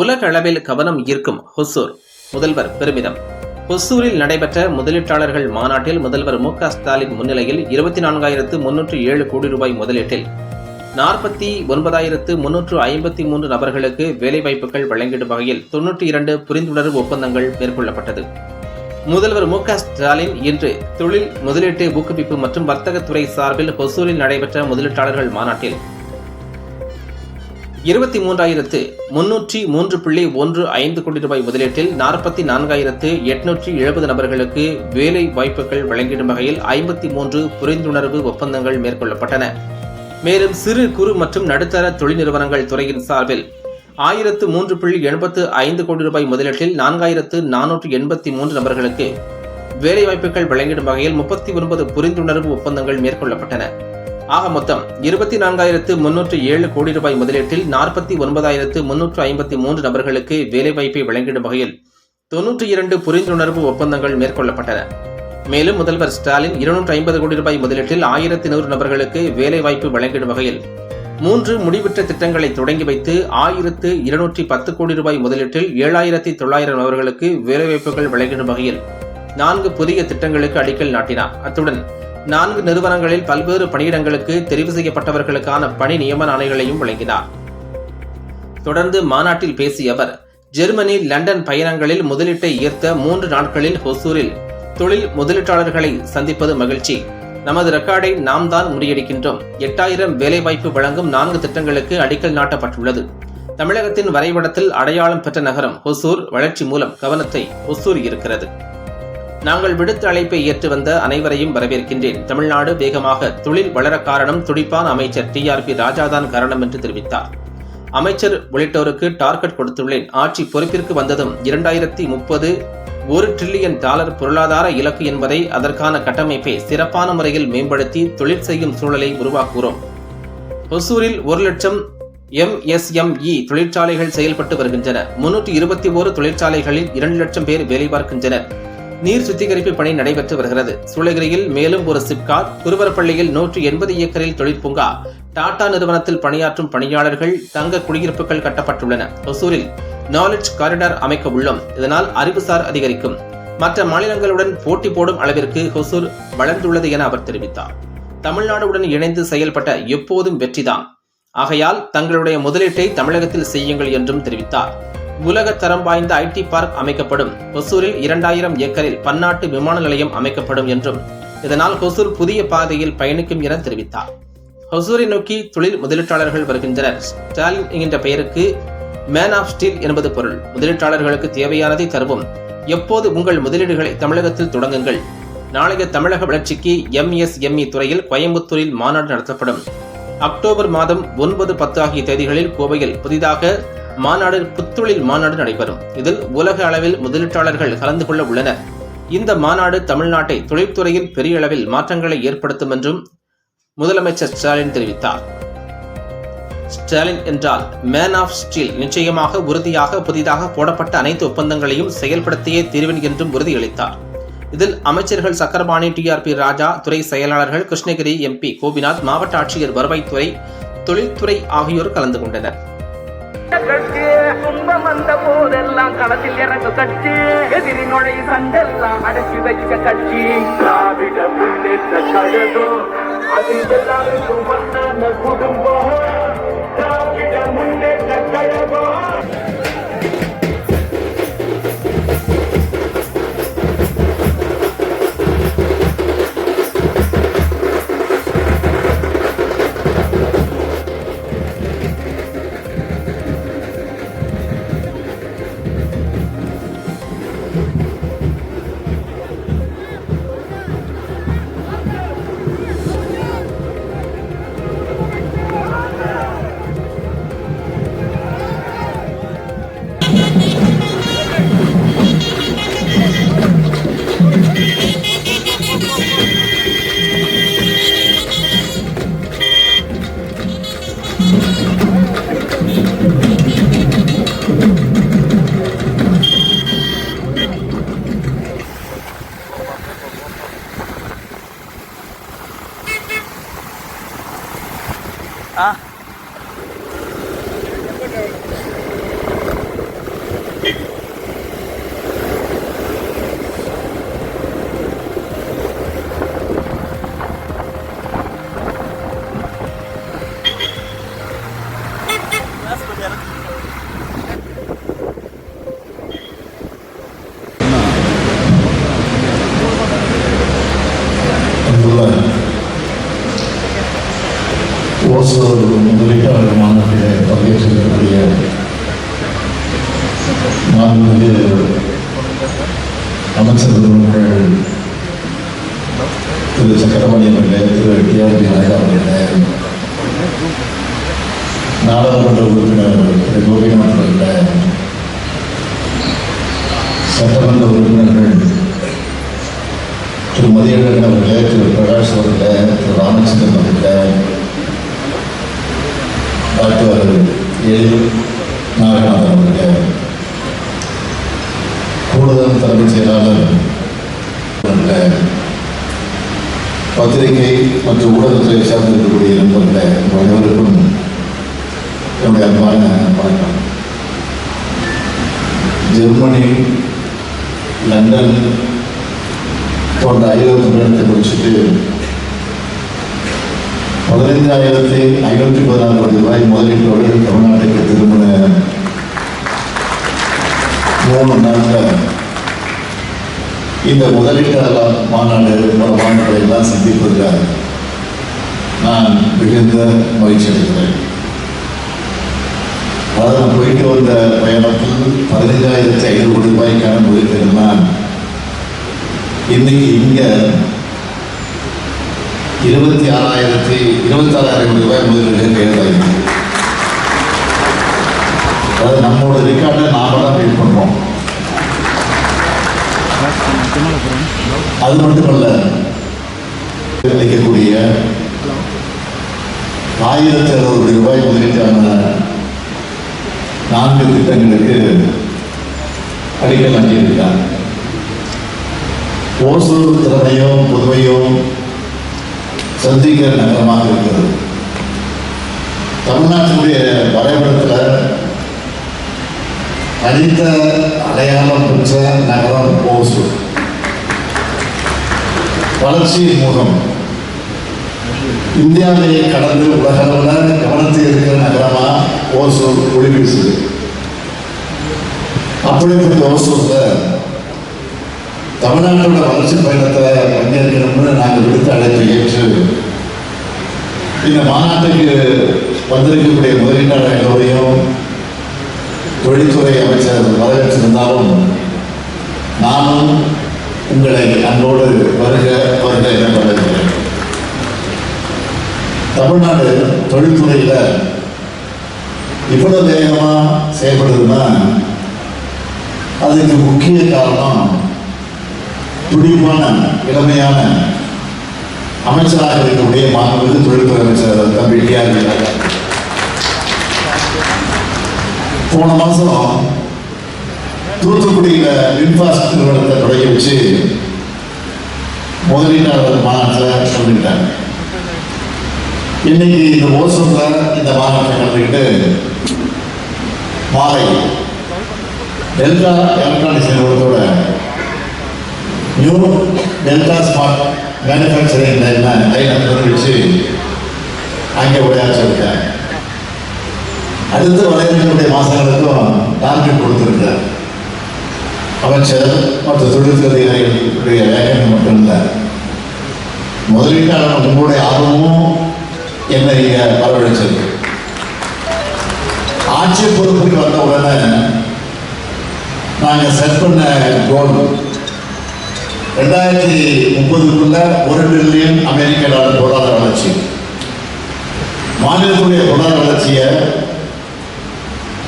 உலக அளவில் கவனம் ஈர்க்கும் ஹொசூர் முதல்வர் பெருமிதம். ஹொசூரில் நடைபெற்ற முதலீட்டாளர்கள் மாநாட்டில் முதல்வர் மு க ஸ்டாலின் முன்னிலையில் இருபத்தி நான்காயிரத்து முன்னூற்று ஏழு கோடி ரூபாய் முதலீட்டில் நாற்பத்தி ஒன்பதாயிரத்து முன்னூற்று ஐம்பத்தி மூன்று நபர்களுக்கு வேலைவாய்ப்புகள் வழங்கிடும் வகையில் தொன்னூற்றி இரண்டு புரிந்துணர்வு ஒப்பந்தங்கள் மேற்கொள்ளப்பட்டது. முதல்வர் மு க ஸ்டாலின் இன்று தொழில் முதலீட்டு ஊக்குவிப்பு மற்றும் வர்த்தகத்துறை சார்பில் ஹொசூரில் நடைபெற்ற முதலீட்டாளர்கள் மாநாட்டில் இருபத்தி மூன்றாயிரத்து முன்னூற்றி மூன்று புள்ளி ஒன்று ஐந்து கோடி ரூபாய் முதலீட்டில் நாற்பத்தி நான்காயிரத்து எட்நூற்றி எழுபது நபர்களுக்கு வேலை வாய்ப்புகள் வழங்கிடும் வகையில் ஐம்பத்தி மூன்று புரிந்துணர்வு ஒப்பந்தங்கள் மேற்கொள்ளப்பட்டன. மேலும் சிறு குறு மற்றும் நடுத்தர தொழில் நிறுவனங்கள் துறையின் சார்பில் ஆயிரத்து மூன்று புள்ளி எண்பத்து ஐந்து கோடி ரூபாய் முதலீட்டில் நான்காயிரத்து நானூற்று எண்பத்தி மூன்று நபர்களுக்கு வேலைவாய்ப்புகள் வழங்கிடும் வகையில் முப்பத்தி ஒன்பது புரிந்துணர்வு ஒப்பந்தங்கள் மேற்கொள்ளப்பட்டன. ஆக மொத்தம் இருபத்தி நான்காயிரத்து முன்னூற்று ஏழு கோடி ரூபாய் முதலீட்டில் நாற்பத்தி ஒன்பதாயிரத்து முன்னூற்று ஐம்பத்தி மூன்று நபர்களுக்கு வேலைவாய்ப்பை வழங்கிடும் வகையில் தொன்னூற்றி இரண்டு புரிந்துணர்வு ஒப்பந்தங்கள் மேற்கொள்ளப்பட்டன. மேலும் முதல்வர் ஸ்டாலின் இருநூற்று ஐம்பது கோடி ரூபாய் முதலீட்டில் ஆயிரத்தி நூறு நபர்களுக்கு வேலைவாய்ப்பு வழங்கிடும் வகையில் மூன்று முடிவுற்ற திட்டங்களை தொடங்கி வைத்து ஆயிரத்து இருநூற்றி பத்து கோடி ரூபாய் முதலீட்டில் ஏழாயிரத்தி தொள்ளாயிரம் நபர்களுக்கு வேலைவாய்ப்புகள் வழங்கிடும் வகையில் நான்கு புதிய திட்டங்களுக்கு அடிக்கல் நாட்டினார். அத்துடன் நான்கு நிறுவனங்களில் பல்வேறு பணியிடங்களுக்கு தெரிவு செய்யப்பட்டவர்களுக்கான பணி நியமன ஆணைகளையும் வழங்கினார். தொடர்ந்து மாநாட்டில் பேசிய அவர் ஜெர்மனி லண்டன் பயணங்களில் முதலீட்டை ஈர்த்த மூன்று நாட்களில் ஹொசூரில் தொழில் முதலீட்டாளர்களை சந்திப்பது மகிழ்ச்சி. நமது ரெக்கார்டை நாம் தான் முறியடிக்கின்றோம். எட்டாயிரம் வேலைவாய்ப்பு வழங்கும் நான்கு திட்டங்களுக்கு அடிக்கல் நாட்டப்பட்டுள்ளது. தமிழகத்தின் வரைபடத்தில் அடையாளம் பெற்ற நகரம் ஹொசூர் வளர்ச்சி மூலம் கவனத்தை ஒசூர் இருக்கிறது நாங்கள் விடுத்த அழைப்பை ஏற்று வந்த அனைவரையும் வரவேற்கின்றேன். தமிழ்நாடு வேகமாக தொழில் வளர காரணம் துடிப்பான அமைச்சர் டிஆர்பி ராஜாதான் காரணம் என்று தெரிவித்தார். அமைச்சர் உள்ளிட்டோருக்கு டார்கெட் கொடுத்துள்ளேன். ஆட்சி பொறுப்பிற்கு வந்ததும் இரண்டாயிரத்தி முப்பது ஒரு டிரில்லியன் டாலர் பொருளாதார இலக்கு என்பதை அதற்கான கட்டமைப்பை சிறப்பான முறையில் மேம்படுத்தி தொழில் செய்யும் சூழலை உருவாக்குகிறோம். ஒசூரில் ஒரு லட்சம் எம்எஸ்எம்இ தொழிற்சாலைகள் செயல்பட்டு வருகின்றன. முன்னூற்றி இருபத்தி ஓரு தொழிற்சாலைகளில் இரண்டு லட்சம் பேர் வேலை பார்க்கின்றனர். நீர் சுத்திகரிப்பு பணி நடைபெற்று வருகிறது. சூளகிரியில் மேலும் ஒரு சிப்காட் குருவரப்பள்ளியில் நூற்றி எண்பது ஏக்கரில் தொழிற்பூங்கா டாடா நிறுவனத்தில் பணியாற்றும் பணியாளர்கள் தங்க குடியிருப்புகள் கட்டப்பட்டுள்ளன. ஒசூரில் நாலேஜ் காரிடார் அமைக்க உள்ளோம். இதனால் அறிவுசார் அதிகரிக்கும். மற்ற மாநிலங்களுடன் போட்டி போடும் அளவிற்கு ஹொசூர் வளர்ந்துள்ளது என அவர் தெரிவித்தார். தமிழ்நாடுடன் இணைந்து செயல்பட்ட எப்போதும் வெற்றிதான். ஆகையால் தங்களுடைய முதலீட்டை தமிழகத்தில் செய்யுங்கள் என்றும் தெரிவித்தார். உலக தரம் வாய்ந்த ஐடி பார்க் அமைக்கப்படும். ஒசூரில் இரண்டாயிரம் ஏக்கரில் பன்னாட்டு விமான நிலையம் அமைக்கப்படும் என்றும் இதனால் ஹொசூர் புதிய பாதையில் பயணிக்கும் என தெரிவித்தார். ஹொசூரை நோக்கி தொழில் முதலீட்டாளர்கள் வருகின்றனர். ஸ்டாலின் என்கின்ற பெயருக்கு மேன் ஆஃப் ஸ்டீல் என்பது பொருள். முதலீட்டாளர்களுக்கு தேவையானதை தருவோம். எப்போது உங்கள் முதலீடுகளை தமிழகத்தில் தொடங்குங்கள். நாளைய தமிழக வளர்ச்சிக்கு எம்எஸ்எம்இ துறையில் கோயம்புத்தூரில் மாநாடு நடத்தப்படும். அக்டோபர் மாதம் ஒன்பது பத்து ஆகிய தேதிகளில் கோவையில் புதிதாக மாநாடு புத்தொழில் மாநாடு நடைபெறும். இதில் உலக அளவில் முதலீட்டாளர்கள் கலந்து கொள்ள உள்ளனர். இந்த மாநாடு தமிழ்நாட்டை தொழில்துறையில் பெரிய அளவில் மாற்றங்களை ஏற்படுத்தும் என்றும் முதலமைச்சர் ஸ்டாலின் தெரிவித்தார். ஸ்டாலின் என்றால் மேன் ஆஃப் ஸ்டீல் நிச்சயமாக உறுதியாக புதிதாக போடப்பட்ட அனைத்து ஒப்பந்தங்களையும் செயல்படுத்தியே தீர்வேன் என்றும் உறுதியளித்தார். இதில் அமைச்சர்கள் சக்கரபாணி டிஆர்பி ராஜா துறை செயலாளர்கள் கிருஷ்ணகிரி எம்பி கோபிநாத் மாவட்ட ஆட்சியர் வருவாய்த்துறை தொழில்துறை ஆகியோர் கலந்து கொண்டனர். கட்சி துன்பம் வந்த போதெல்லாம் களத்தில் இறங்க கட்சி எதிரி நுழை சண்டெல்லாம் அடக்கி வைக்க கட்சி திராவிட முன்னேற்ற கழகம் அதில் எல்லாருக்கும் வந்தான குடும்பம். போன்ற ஐநூறு நிலத்தை முடிச்சுட்டு பதினைந்தாயிரத்தி ஐநூற்றி பதினாறு கோடி ரூபாய் முதலீட்டோடு தமிழ்நாட்டுக்கு திரும்பின மூணு நாளில் இந்த முதலீட்டாளர் மாநாடு போன்ற மாநாடுகளை எல்லாம் சந்திப்பதில் நான் மிகுந்த மகிழ்ச்சி அடைகிறேன். அதாவது நான் போயிட்டு வந்த பயணத்தில் பதினைஞ்சாயிரத்தி ஐநூறு கோடி ரூபாய்க்கான முதலீடுகள்லாம் இன்னைக்கு இங்கே இருபத்தி ஆறாயிரத்தி இருபத்தாறாயிரம் கோடி ரூபாய் முதலீடு கையெழுத்தாயிருக்கு அதாவது நம்மளோட ரெக்கார்டை நாம தான் பீட் பண்ணுறோம் அது மட்டும் மட்டுமல்ல அளிக்கக்கூடிய ஆயிரத்தி அறுபது கோடி ரூபாய் முதலீட்டான நான்கு திட்டங்களுக்கு அடிக்கல் நாட்டியிருக்காங்க ஓசூர் திறமையும் புதுமையும் சந்திக்கிற நகரமாக இருக்கிறது. தமிழ்நாட்டினுடைய வரைபடத்தில் அடித்த அடையாளம் பெற்ற நகரம் ஓசூர். வளர்ச்சியின் மூலம் இந்தியாவிலேயே கடந்து உலகளவில் கவனத்தில் இருக்கிற நகரமா ஓசூர் ஒளி வீசுது அப்படிப்பட்ட ஓசூர்ல தமிழ்நாட்டோட வளர்ச்சி பயணத்தை பங்கேற்கணும்னு நாங்கள் விடுத்த அழைப்பை ஏற்று இந்த மாநாட்டுக்கு வந்திருக்கக்கூடிய முதலீட்டாளர் எல்லோரையும் தொழில்துறை அமைச்சர் வரவேற்றிருந்தாலும் நானும் உங்களை அன்போடு வருக வருக என வரவேற்கிறேன். தமிழ்நாடு தொழில்துறையில் இவ்வளவு வேகமாக செயல்படுதுன்னா அதுக்கு முக்கிய காரணம் துடிப்பான இளமையான அமைச்சராக இருக்கக்கூடிய மாண்புமிகு தொழில்துறை அமைச்சர் தம்பி டிஆர் போன மாதம் தூத்துக்குடியில் இன்ஃபாஸ்ட் நிறுவனத்தை தொடங்கி வச்சு முதலீட்டாளர் மாநாட்டில் சொல்லிட்டாங்க. இன்னைக்கு இந்த ஓசூரில் இந்த மாநாட்டை கலந்துக்கிட்டு மாலை எல்லா எலக்ட்ரானிக்ஸ் நிறுவனத்தோட new delta smart manufacturing line லைனை வச்சு அங்கே உரையாற்றிருக்காங்க அடுத்து வரையக்கூடிய மாசங்களுக்கும் டார்கெட் கொடுத்துருக்கார். அமைச்சர் மற்ற தொழில்துறை அதிகாரிகளுடைய வேகம் மட்டும் இல்லை முதலீட்டாளர் உங்களுடைய ஆர்வமும் என்னை இங்கே வரவழைச்சது ஆட்சி பொறுப்புக்கு வந்த உடனே நாங்கள் செட் பண்ண கோல் ரெண்டாயிரத்தி முப்பதுக்குள்ள ஒரு பில்லியன் அமெரிக்க டாலர் பொருளாதார வளர்ச்சி. மாநிலத்துடைய பொருளாதார வளர்ச்சியை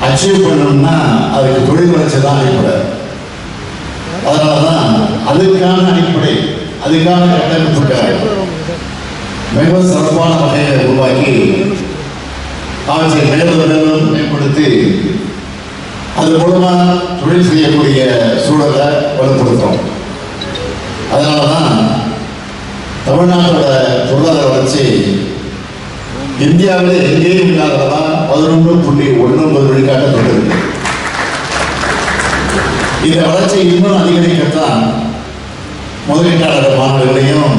அச்சீவ் பண்ணணும்னா அதுக்கு தொழில் வளர்ச்சி தான் அடிப்படை. அதனால தான் அதுக்கான அடிப்படை அதுக்கான கட்டமைப்புக்காக மிக சிறப்பான வகையை உருவாக்கி அவற்றை மேலும் மேலும் மேம்படுத்தி அது மூலமா தொழில் செய்யக்கூடிய சூழலை வலுப்படுத்தும் அதனால தான் தமிழ்நாட்டோட பொருளாதார வளர்ச்சி இந்தியாவில் எங்கேயும் இல்லாததா பதினொன்று புள்ளி ஒன்று ஒன்பது விழுக்காட்ட தொட்டிருக்கு இந்த வளர்ச்சி இன்னும் அதிகரிக்கத்தான் முதலீட்டாளர் மாநாடுகளையும்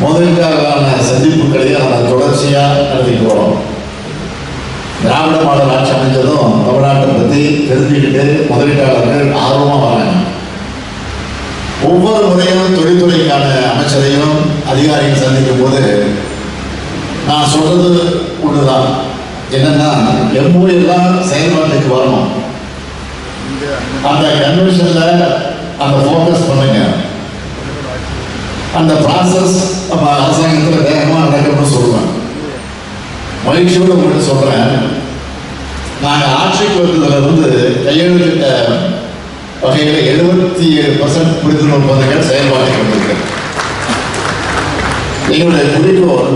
முதலீட்டாளரான சந்திப்புகளையும் அதை தொடர்ச்சியாக நடத்திட்டு வரோம் திராவிட மாடல் ஆட்சி அமைஞ்சதும் தமிழ்நாட்டை பற்றி தெரிஞ்சுக்கிட்டு முதலீட்டாளர்கள் ஆர்வமாக வராங்க. ஒவ்வொரு முறையும் தொழில்துறைக்கான அமைச்சரையும் அதிகாரிகள் சந்திக்கும் போது நான் சொல்றது ஒண்ணுதான். என்னன்னா எம்மூ எல்லாம் செயல்பாட்டுக்கு வரணும். அந்த கன்வென்ஷன்ல அந்த ஃபோக்கஸ் பண்ணுங்க. அந்த ப்ராசஸ் நம்ம அரசாங்கத்தில் வேகமாக நடக்கணும்னு சொல்லுவேன் மகிழ்ச்சியோடு உங்கள்கிட்ட சொல்றேன். நாங்கள் ஆட்சிக்கு வந்ததுல இருந்து கையெழுத்திட்ட வகையில் எழுபத்தி ஏழு பர்சன்ட் புரிந்துணர்வு ஒப்பந்தங்கள் செயல்பாட்டில் கொண்டிருக்கு எங்களுடைய குறிக்கோள்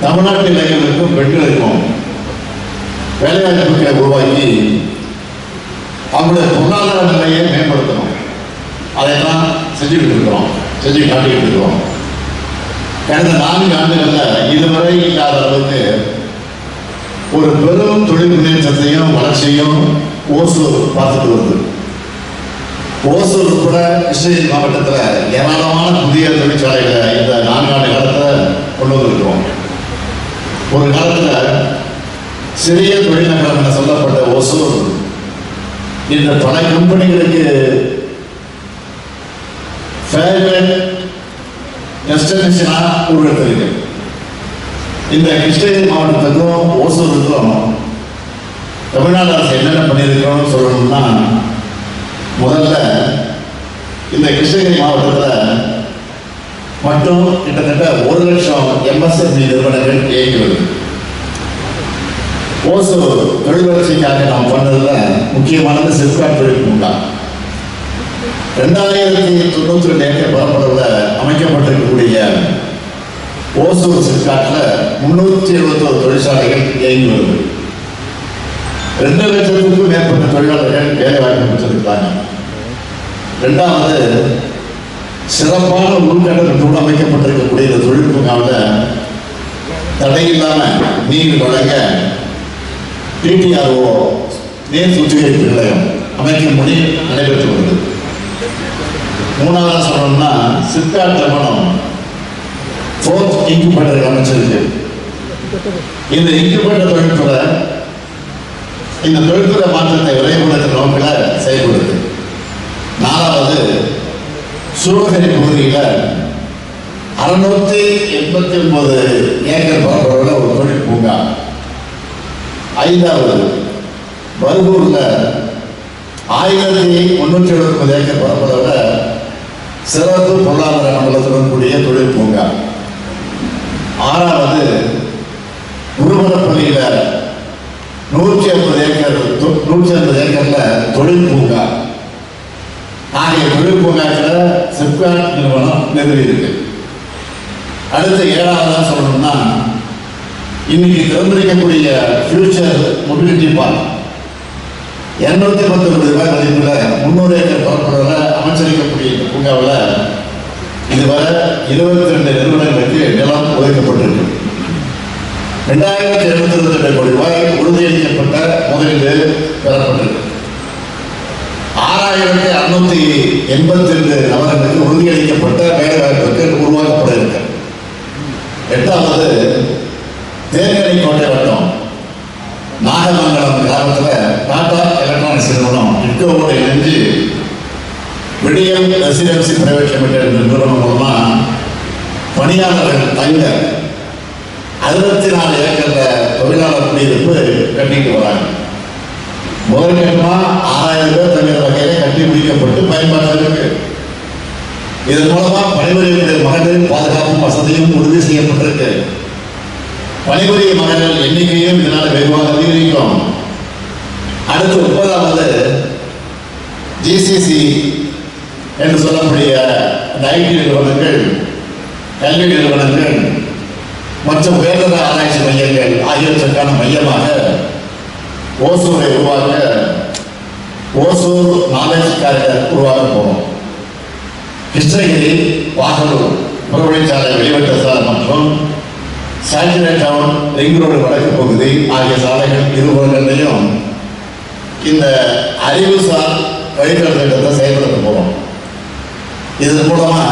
தமிழ்நாட்டு இளைஞர்களுக்கும் பெண்களுக்கும் வேலைவாய்ப்புகளை உருவாக்கி அவங்களுடைய பொருளாதார நிலையை மேம்படுத்தணும். தான் செஞ்சுக்கிட்டு இருக்கிறோம். செஞ்சு காட்டிக்கிட்டு இருக்கிறோம். கடந்த நான்கு ஆண்டுகளில் இதுவரை இல்லாத அளவுக்கு ஒரு பெரும் தொழில் முன்னேற்றத்தையும் வளர்ச்சியும் ஓசூர் பார்த்துட்டு வருது. ஓசூர் உட்பட கிருஷ்ணகிரி மாவட்டத்தில் ஏராளமான புதிய தொழிற்சாலைகளை இந்த நான்காண்டு காலத்தில் கொண்டு வந்திருக்கிறோம். ஒரு காலத்தில் சிறிய தொழில்நகரம் என சொல்லப்பட்ட ஓசூர் இந்த பல கம்பெனிகளுக்கு டெஸ்டினேஷனாக உருவெடுத்திருக்கு இந்த கிருஷ்ணகிரி மாவட்டத்துக்கும் ஓசூருக்கும் தமிழ்நாடு அரசு என்னென்ன பண்ணியிருக்கிறோம்னு சொல்லணும்னா முதல்ல இந்த கிருஷ்ணகிரி மாவட்டத்தில் மட்டும் கிட்டத்தட்ட ஒரு லட்சம் எம்எஸ்எம்இ நிறுவனங்கள் இயங்கி ஓசூர் தொழில் வளர்ச்சிக்காக நாம் பண்ணதில் முக்கியமானது சிப்காட் தொழில் பூங்கா ரெண்டாயிரத்தி தொண்ணூத்தி ரெண்டு ஏக்கர் பரப்பளவில் அமைக்கப்பட்டிருக்கக்கூடிய ஓசூர் சிப்காட்டில் முன்னூற்றி எழுபத்தோரு தொழிற்சாலைகள் இயங்கி வருது. ரெண்டு லட்சத்துக்கும் மேற்பட்ட ரெண்டாவது சிறப்பான உள்கட்டமைப்போடு அமைக்கப்பட்டிருக்கக்கூடிய இந்த தொழில் பூங்காவில் நீர் வழங்க டிடிஆர்ஓ நீர் சுத்திகரிப்பு நிலையம் அமைக்கும் பணி நடைபெற்று வருது. மூணாவது சொல்லணும்னா சிப்காட் நிறுவனம் ஃபோர்த் இன்குபேட்டர் அமைச்சிருக்கு. இந்த இன்குபேட்டர் தொழில்துறை இந்த தொழில்துறை மாற்றத்தை விரைவுபடுத்தும் நோக்கில் செயல்படுது. நாலாவது சிவகரி பகுதியில் அறுநூத்தி எண்பத்தி ஒன்பது ஏக்கர் பரப்பளவில் ஒரு தொழில் பூங்கா. ஐந்தாவது பர்கூர்ல ஆயிரத்தி முன்னூற்றி எழுபத்தி ஏக்கர் பரப்பளவில் சிறப்பு பொருளாதார மண்டலத்துடன் கூடிய தொழில் பூங்கா. ஆறாவது உருவரப்பள்ளியில நூற்றி ஐம்பது ஏக்கர் தொ- நூற்றி ஐம்பது ஏக்கர்ல தொழில் பூங்கா. ஆகிய தொழில் சிப்காட் நிறுவனம் நிறுவி இருக்கு அடுத்து ஏழாவதா சொல்லணும்னா இன்னைக்கு திறந்திருக்கக்கூடிய ஃபியூச்சர் மொபிலிட்டி பார்க் இருநூத்தி பத்தொன்பது ரூபாய் மதிப்பில் முந்நூறு ஏக்கர் பரப்பளவில் அமைச்சரிக்கக்கூடிய இந்த பூங்காவில் இதுவரை இருபத்தி ரெண்டு நிறுவனங்களுக்கு நிலம் ஒதுக்கப்பட்டிருக்கு. ரெண்டாயிரத்தி இருபத்தி ரெண்டு கோடி ரூபாய் உறுதியளிக்கப்பட்ட முதலீடு பெறப்பட்டிருக்கு. ஆறாயிரத்தி அறுநூத்தி எண்பத்தி ரெண்டு நபர்களுக்கு உறுதியளிக்கப்பட்ட வேலை வாய்ப்புகள் உருவாக்கப்பட இருக்கு. எட்டாவது தேர்தலை கோட்டை வட்டம். நாகமங்கலம் கிராமத்தில் டாடா எலக்ட்ரானிக்ஸ் நிறுவனம் இட்கோவோடு இணைஞ்சு விடியம் ரெசிடென்சி பிரைவேட் லிமிடெட் நிறுவனம் மூலமா பணியாளர்கள் தங்க அறுபத்தி நாலு ஏக்கர்ல தொழிலாளர் குடியிருப்பு கட்டிட்டு வராங்க முதல் ஆறாயிரம் பேர் தங்கிற வகையில கட்டி முடிக்கப்பட்டு பயன்பாட்டில் இருக்கு இதன் மூலமா பணிபுரியக்கூடிய மகளிரின் பாதுகாப்பும் வசதியும் உறுதி செய்யப்பட்டிருக்கு. பணிபுரிய மகளிர் எண்ணிக்கையும் இதனால் வெகுவாக அதிகரிக்கும். அடுத்து முப்பதாவது ஜிசிசி என்று சொல்லக்கூடிய இந்த ஐடி நிறுவனங்கள் கல்வி நிறுவனங்கள் மற்றும் உயர்தர ஆராய்ச்சி மையங்கள் ஆகியவற்றுக்கான மையமாக ஓசூரை உருவாக்க ஓசூர் நாலேஜ் கேரியர் உருவாக்க போகிறோம் கிருஷ்ணகிரி வாகனூர் புறவழிச்சாலை வெளிவட்ட சாலை மற்றும் சாச்சுரேட் டவுன் ரிங் ரோடு வடக்கு பகுதி ஆகிய சாலைகள் இருபுறங்களையும் இந்த அறிவுசார் வழிகாட்டு திட்டத்தை செயல்படுத்த போகிறோம் இதன் மூலமா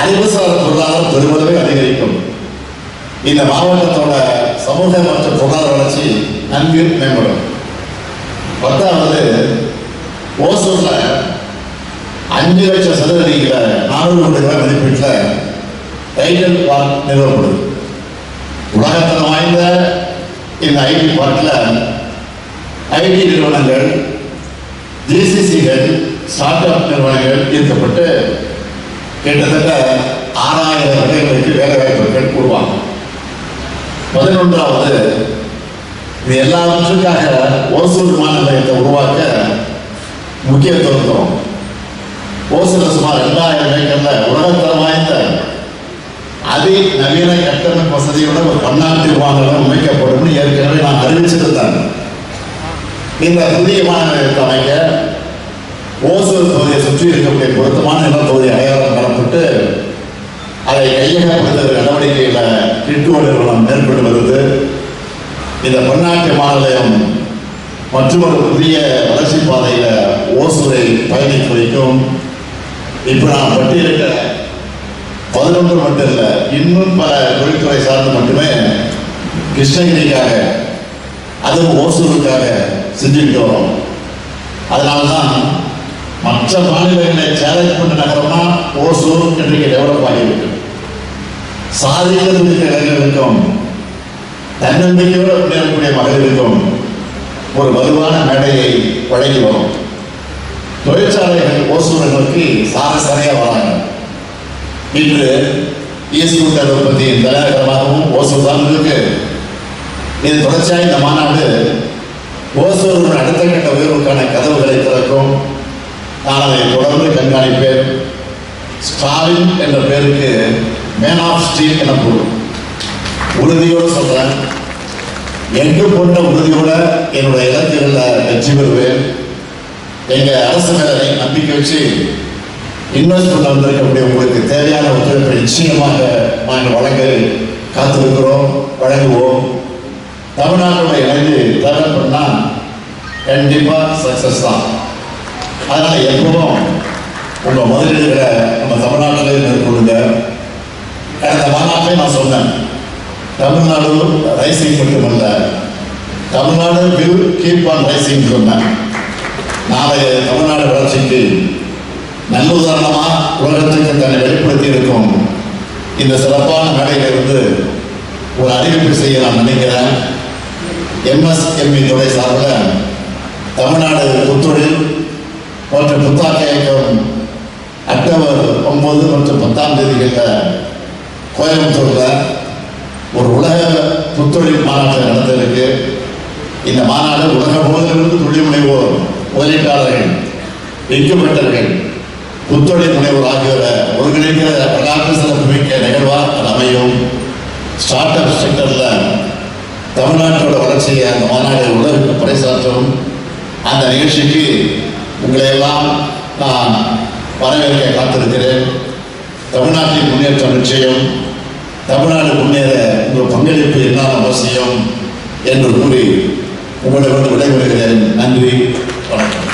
அறிவுசார் பொருளாதாரம் பெருமளவை அதிகரிக்கும். இந்த மாவட்டத்தோட சமூக மற்றும் பொருளாதார வளர்ச்சி நன்கு மேம்படும். பத்தாவது ஓசூர்ல அஞ்சு லட்சம் சதுரடியில நானூறு கோடி ரூபாய் மதிப்பீட்டில் டைட்டல் பார்க் நிறுவப்படுது உலகத்தனம் வாய்ந்த இந்த ஐடி பார்க்கில் ஐடி நிறுவனங்கள் ஸ்டார்ட் அப் நிறுவனங்கள் ஈர்க்கப்பட்டு கிட்டத்தட்ட ஆறாயிரம் இளைஞர்களுக்கு வேலை வாய்ப்புகள் உருவாகும். பதினொன்றாவது இது எல்லாவற்றுக்காக ஓசூர் விமான நிலையத்தை உருவாக்க முக்கியத்துவம் தரும் ஓசூர் சுமார் ரெண்டாயிரம் ஏக்கர்ல உலகத்தரம் வாய்ந்த அதி நவீன கட்டமைப்பு வசதியோட ஒரு பன்னாட்டு விமான அமைக்கப்படும் ஏற்கனவே நான் அறிவிச்சிருந்தேன் இந்த புதிய விமான நிலையத்தை அமைக்க ஓசூர் தொகுதியை சுற்றி இருக்கக்கூடிய பொருத்தமான நிலத்தொகுதி அடையாளம் பெறப்பட்டு அதை கையகப்படுத்துகிற நடவடிக்கைகளை கிட்டுவ நிறுவனம் மேற்கொண்டு வருது இந்த பன்னாட்டு மாநிலம் மற்றொரு புதிய வளர்ச்சி பாதையில் ஓசூரை பயணிக்க வைக்கும். இப்போ நான் பட்டியலிட்ட பதினொன்று மட்டும் இல்லை இன்னும் பல தொழில்துறை சார்ந்து மட்டுமே கிருஷ்ணகிரிக்காக அதுவும் ஓசூருக்காக செஞ்சுக்கிட்டு வரோம். அதனால்தான் மற்ற மாநிலங்களை சேலஞ்ச் பண்ண நகரம்னா ஓசூர் இன்றைக்கு டெவலப் ஆகிவிட்டது சாதிகள் இருக்கிற இளைஞர்களுக்கும் தன்னம்பிக்கையோடு முன்னேறக்கூடிய மகளிருக்கும் ஒரு வலுவான மேடையை வழங்கி வரும் தொழிற்சாலைகள் ஓசூரை நோக்கி சார சாரையாக வராங்க இன்று இ உற்பத்தியின் தலைநகரமாகவும் ஓசூர் தான் இருக்கு இது தொடர்ச்சியாக இந்த மாநாடு ஓசூர் அடுத்த கட்ட உயர்வுக்கான கதவுகளை திறக்கும். நான் அதை தொடர்ந்து கண்காணிப்பேன். ஸ்டாலின் என்ற பேருக்கு மேன் ஆஃப் ஸ்டீல் எனப்படும் உறுதியோடு சொல்றேன். எங்கு கொண்ட உறுதியோட என்னுடைய இலக்குகளில் வெற்றி பெறுவேன். எங்க அரசு மேலே நம்பிக்கை வச்சு இன்வெஸ்ட் பண்ண வந்திருக்கக்கூடிய உங்களுக்கு தேவையான ஒத்துழைப்பை நிச்சயமாக நாங்கள் வழங்க காத்திருக்கிறோம் வழங்குவோம். தமிழ்நாட்டோட இணைந்து டெவலப் பண்ணால் கண்டிப்பாக சக்சஸ் தான். அதனால் எப்பவும் உங்கள் முதலீடுகளை நம்ம தமிழ்நாட்டில் மேற்கொள்ளுங்க கடந்த மாநாட்டிலே நான் சொன்னேன் தமிழ்நாடு ரைசிங் மட்டுமல்ல Tamil Nadu will keep on rising சொன்னேன் நாளைய தமிழ்நாடு வளர்ச்சிக்கு நல்ல உதாரணமாக உலகத்துக்கு தன்னை வெளிப்படுத்தி இருக்கும் இந்த சிறப்பான மேடையிலிருந்து ஒரு அறிவிப்பு செய்ய நான் நினைக்கிறேன். எம்எஸ்எம்இ துறை சார்பில் தமிழ்நாடு புத்தொழில் மற்றும் புத்தாக்க இயக்கம் அக்டோபர் ஒன்பது மற்றும் பத்தாம் தேதிகளில் கோயம்புத்தூரில் ஒரு உலக புத்தொழில் மாநாட்டை நடந்திருக்கு. இந்த மாநாடு உலக போதிலிருந்து தொழில் முனைவோர் முதலீட்டாளர்கள் இன்குபேட்டர்கள் புத்தொழில் முனைவோர் ஆகியோரை ஒருங்கிணைக்கிற வரலாற்று சிறப்பு மிக்க நிகழ்வாக அது அமையும். ஸ்டார்ட் அப் செக்டரில் தமிழ்நாட்டோட வளர்ச்சியை அந்த மாநாடு உலகிற்கு பறைசாற்றும். அந்த நிகழ்ச்சிக்கு உங்களை எல்லாம் நான் வரவேற்க காத்திருக்கிறேன். தமிழ்நாட்டின் முன்னேற்றம் நிச்சயம். தமிழ்நாடு முன்னேற உங்கள் பங்களிப்பு என்ன அவசியம் என்று கூறி உங்களிடம் விடைபெறுகிறேன். நன்றி வணக்கம்.